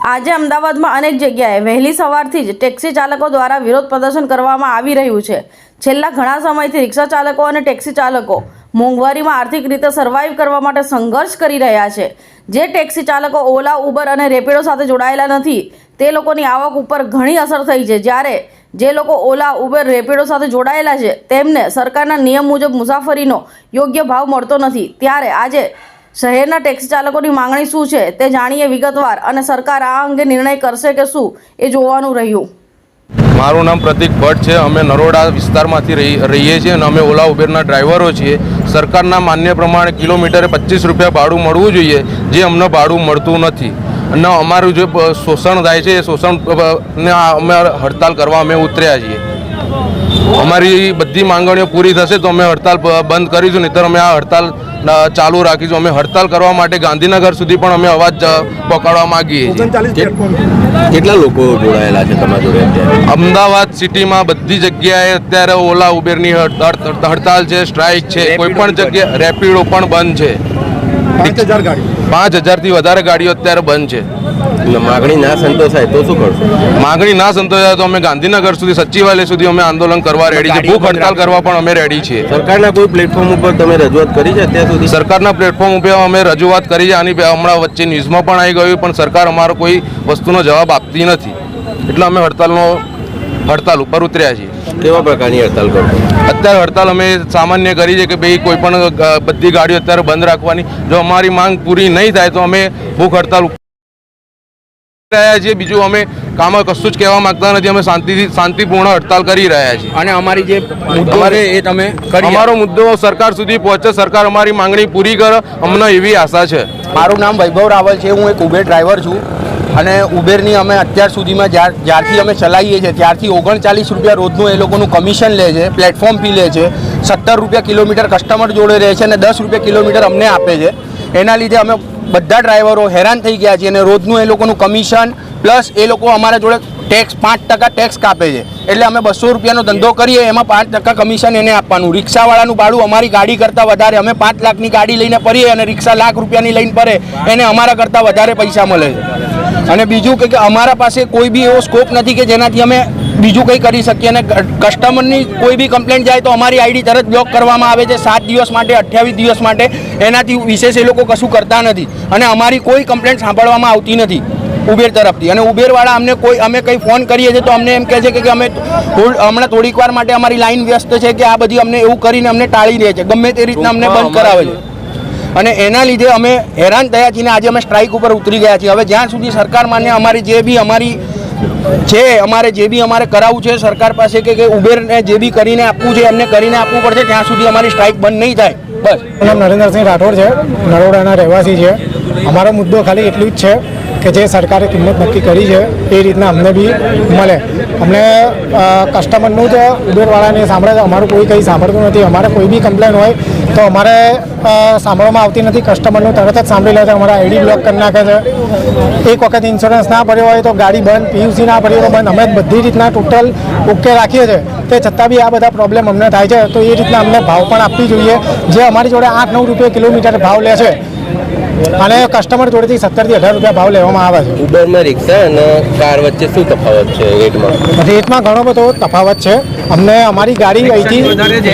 આજે અમદાવાદમાં અનેક જગ્યાએ વહેલી સવારથી જ ટેક્સી ચાલકો દ્વારા વિરોધ પ્રદર્શન કરવામાં આવી રહ્યું છે. છેલ્લા ઘણા સમયથી રિક્ષા ચાલકો અને ટેક્સી ચાલકો મોંઘવારીમાં આર્થિક રીતે સર્વાઈવ કરવા માટે સંઘર્ષ કરી રહ્યા છે. જે ટેક્સી ચાલકો ઓલા, ઉબર અને રેપિડો સાથે જોડાયેલા નથી, તે લોકોની આવક ઉપર ઘણી અસર થઈ છે. જ્યારે જે લોકો ઓલા, ઉબર, રેપિડો સાથે જોડાયેલા છે, તેમને સરકારના નિયમ મુજબ મુસાફરીનો યોગ્ય ભાવ મળતો નથી. ત્યારે આજે શહેરના ટેક્સી ચાલકોની માંગણી શું છે તે જાણીએ વિગતવાર અને સરકાર આ અંગે નિર્ણય કરશે કે શું એ જોવાનું રહ્યું. મારું નામ પ્રતિક ભટ્ટ છે. અમે નરોડા વિસ્તારમાંથી રહી, રહીએ છીએ અને અમે ઓલા ઉબેરના ડ્રાઈવરો છીએ. સરકારના માન્ય પ્રમાણે કિલોમીટરે પચીસ રૂપિયા ભાડું મળવું જોઈએ, જે અમને ભાડું મળતું નથી. અને અમારું જે શોષણ થાય છે, એ શોષણ ને અમે હડતાલ કરવા અમે ઉતર્યા છીએ. અમારી બધી માંગણીઓ પૂરી થશે તો અમે હડતાલ બંધ કરીશું, નહીંતર અમે આ હડતાલ ચાલુ રાખીશું. અમે હડતાલ કરવા માટે ગાંધીનગર સુધી પણ અમે અવાજ પકડવા માંગીએ છીએ. કેટલા લોકો જોડાયેલા છે તમારા જોડે અમદાવાદ સિટીમાં બધી જગ્યાએ અત્યારે ઓલા ઉબેરની હડ- હડ- હડતાલ છે સ્ટ્રાઇક છે. કોઈ પણ જગ્યાએ રેપિડો પણ બંધ છે. પાંચ હજારથી વધારે ગાડીઓ અત્યારે બંધ છે. માગણી ના સંતોષાય તો શું કરશો? માગણી ના સંતોષાય તો અમે ગાંધીનગર સુધી સચિવાલય સુધી અમે આંદોલન કરવા રેડી છે. ભૂખ હડતાલ કરવા પણ અમે રેડી છીએ. સરકારના કોઈ પ્લેટફોર્મ ઉપર તમે રજૂઆત કરી છે અત્યાર સુધી? સરકારના પ્લેટફોર્મ ઉપર અમે રજૂઆત કરી છે. આની હમણાં વચ્ચે ન્યૂઝમાં પણ આવી ગયું પણ સરકાર અમારો કોઈ વસ્તુનો જવાબ આપતી નથી. એટલે અમે હડતાલનો હડતાલ ઉપર ઉતર્યા છીએ. કેવા પ્રકારની હડતાલ કરો? અત્યારે હડતાલ અમે સામાન્ય કરી છે કે ભાઈ કોઈ પણ બધી ગાડીઓ અત્યારે બંધ રાખવાની. જો અમારી માંગ પૂરી નહીં થાય તો અમે ભૂખ હડતાલ રહ્યા છીએ બીજું અમે કામ કશું જ કહેવા માંગતા નથી અમે શાંતિથી શાંતિપૂર્ણ હડતાલ કરી રહ્યા છીએ. અને અમારી જે મુદ્દો છે એ તમે અમારો મુદ્દો સરકાર સુધી પહોંચે સરકાર અમારી માંગણી પૂરી કરે અમને એવી આશા છે. મારું નામ વૈભવ રાવલ છે હું એક ઉબેર ડ્રાઈવર છું. અને ઉબેરની અમે અત્યાર સુધીમાં જ્યાર જ્યારથી અમે ચલાવીએ છીએ ત્યારથી ઓગણચાલીસ રૂપિયા રોજનું એ લોકોનું કમિશન લે છે પ્લેટફોર્મ ફી લે છે. સત્તર રૂપિયા કિલોમીટર કસ્ટમર જોડે રહે છે અને દસ રૂપિયા કિલોમીટર અમને આપે છે. એના લીધે અમે બધા ડ્રાઈવરો હેરાન થઈ ગયા છે અને રોજનું એ લોકોનું કમિશન પ્લસ એ લોકો અમારા જોડે ટેક્સ પાંચ ટકા ટેક્સ કાપે છે. એટલે અમે બસો રૂપિયાનો ધંધો કરીએ, એમાં પાંચ ટકા કમિશન એને આપવાનું. રિક્ષાવાળાનું ભાડું અમારી ગાડી કરતાં વધારે, અમે પાંચ લાખની ગાડી લઈને ફરીએ અને રિક્ષા લાખ રૂપિયાની લઈને ફરે, એને અમારા કરતાં વધારે પૈસા મળે છે. અને બીજું કે અમારા પાસે કોઈ બી એવો સ્કોપ નથી કે જેનાથી અમે બીજું કંઈ કરી શકીએ અને કસ્ટમરની કોઈ બી કમ્પ્લેન્ટ જાય તો અમારી આઈડી તરત બ્લોક કરવામાં આવે છે સાત દિવસ માટે, અઠ્યાવીસ દિવસ માટે. એનાથી વિશેષ એ લોકો કશું કરતા નથી. અને અમારી કોઈ કમ્પ્લેન્ટ સાંભળવામાં આવતી નથી ઉબેર તરફથી. અને ઉબેરવાળા અમને કોઈ, અમે કંઈ ફોન કરીએ છીએ તો અમને એમ કહે છે કે અમે હમણાં થોડીક વાર માટે અમારી લાઈન વ્યસ્ત છે કે આ બધી અમને એવું કરીને અમને ટાળી દે છે. ગમે તે રીતના અમને બંધ કરાવે છે. અને એના લીધે અમે હેરાન થયા છીએ આજે અમે સ્ટ્રાઇક ઉપર ઉતરી ગયા છીએ. હવે જ્યાં સુધી સરકાર માન્ય અમારી જે બી અમારી છે અમારે જે બી અમારે કરાવવું છે, સરકાર પાસે કે ઉબેરને જે બી કરીને આપવું છે, એમને કરીને આપવું પડશે, ત્યાં સુધી અમારી સ્ટ્રાઇક બંધ નહીં થાય. બસ. નામ નરેન્દ્રસિંહ રાઠોડ છે. નરોડાના રહેવાસી છે. અમારો મુદ્દો ખાલી એટલું જ છે કે જે સરકારે કિંમત નક્કી કરી છે, એ રીતના અમને બી મળે. અમને કસ્ટમરનું જ ઉબેરવાળાને સાંભળે અમારું કોઈ કંઈ સાંભળતું નથી. અમારે કોઈ બી કમ્પ્લેન હોય તો અમારે સાંભળવામાં આવતી નથી. કસ્ટમરનું તરત જ સાંભળી લે છે. અમારા આઈડી બ્લોક કરી નાખે છે. એક વખત ઇન્સ્યોરન્સ ના ભર્યો હોય તો ગાડી બંધ પીયુસી ના ભર્યો બંધ. અમે બધી રીતના ટોટલ ઓકે રાખીએ છીએ. તે છતાં બી આ બધા પ્રોબ્લેમ અમને થાય છે. તો એ રીતના અમને ભાવ પણ આપવી જોઈએ. જે અમારી જોડે આઠ નવ રૂપિયા કિલોમીટર ભાવ લે છે અને કસ્ટમર જોડેથી સત્તરથી અઢાર રૂપિયા ભાવ લેવામાં આવે છે. ઉબરમાં રિક્ષા અને કાર વચ્ચે શું તફાવત છે રેટમાં? રેટમાં ઘણો બધો તફાવત છે. અમને અમારી ગાડી અહીંથી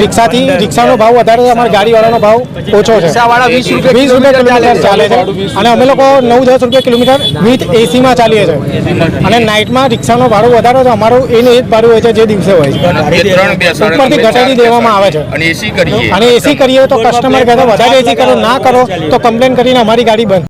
રિક્ષાથી રિક્ષાનો ભાવ વધારે છે અમારી ગાડીવાળાનો ભાવ ઓછો છે. રિક્ષાવાળા 20 વીસ રૂપિયા કિલોમીટર ચાલે છે. અને અમે લોકો નવ દસ રૂપિયા કિલોમીટર વિથ એસીમાં ચાલીએ છીએ. અને નાઇટમાં રિક્ષાનો ભાડું વધારે છે અમારું એને એ જ ભાડું હોય છે જે દિવસે હોય છે. ઉપરથી ઘટાડી દેવામાં આવે છે. અને એસી કરીએ. અને એસી કરીએ તો કસ્ટમર કહેતો વધારે એસી કરો ના કરો તો કમ્પ્લેન કરીને અમારી ગાડી બંધ.